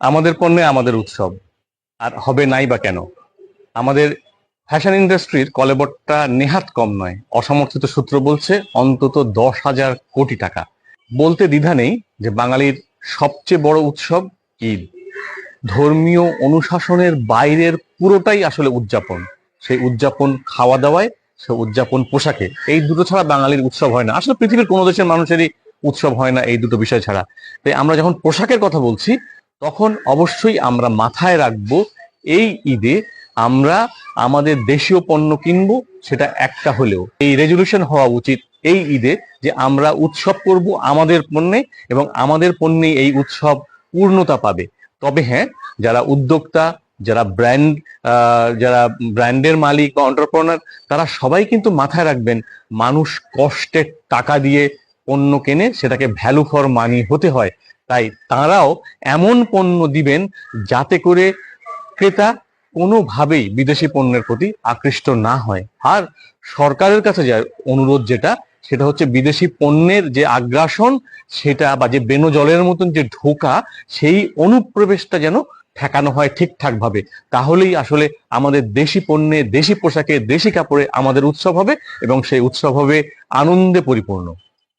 আমাদের পণ্যে আমাদের উৎসব। আর হবে নাই বা কেন? আমাদের ফ্যাশন ইন্ডাস্ট্রির কলেবরটা নেহাত কম নয়। অসমর্থিত সূত্র বলছে অন্তত দশ হাজার কোটি টাকা। বলতে দ্বিধা নেই যে বাঙালির সবচেয়ে বড় উৎসব ঈদ। ধর্মীয় অনুশাসনের বাইরের পুরোটাই আসলে উদযাপন। সেই উদযাপন খাওয়া দাওয়ায় সে উদযাপন পোশাকে। এই দুটো ছাড়া বাঙালির উৎসব হয় না। আসলে পৃথিবীর কোনো দেশের মানুষেরই উৎসব হয় না এই দুটো বিষয় ছাড়া। তাই আমরা যখন পোশাকের কথা বলছি তখন অবশ্যই আমরা মাথায় রাখব, এই ঈদে আমরা আমাদের দেশীয় পণ্য কিনবো, সেটা একটা হলেও। এই রেজলিউশন হওয়া উচিত এই ঈদে যে আমরা উৎসব করব আমাদের পণ্যে এবং আমাদের পণ্যে এই উৎসব পূর্ণতা পাবে। তবে হ্যাঁ যারা উদ্যোক্তা, যারা ব্র্যান্ড যারা ব্র্যান্ডের মালিক বা অন্টারপ্রনার তারা সবাই কিন্তু মাথায় রাখবেন, মানুষ কষ্টের টাকা দিয়ে পণ্য কেনে, সেটাকে ভ্যালু ফর মানি হতে হয়। তাই তারাও এমন পণ্য দিবেন যাতে করে ক্রেতা কোনোভাবেই বিদেশি পণ্যের প্রতি আকৃষ্ট না হয়। আর সরকারের কাছে যে অনুরোধ যেটা, সেটা হচ্ছে বিদেশি পণ্যের যে আগ্রাসন, সেটা বা যে বেনো জলের মতন যে ঢোকা সেই অনুপ্রবেশটা যেন ঠেকানো হয় ঠিকঠাক ভাবে তাহলেই আসলে আমাদের দেশি পণ্যে, দেশি পোশাকে, দেশি কাপড়ে আমাদের উৎসব হবে এবং সেই উৎসব হবে আনন্দে পরিপূর্ণ।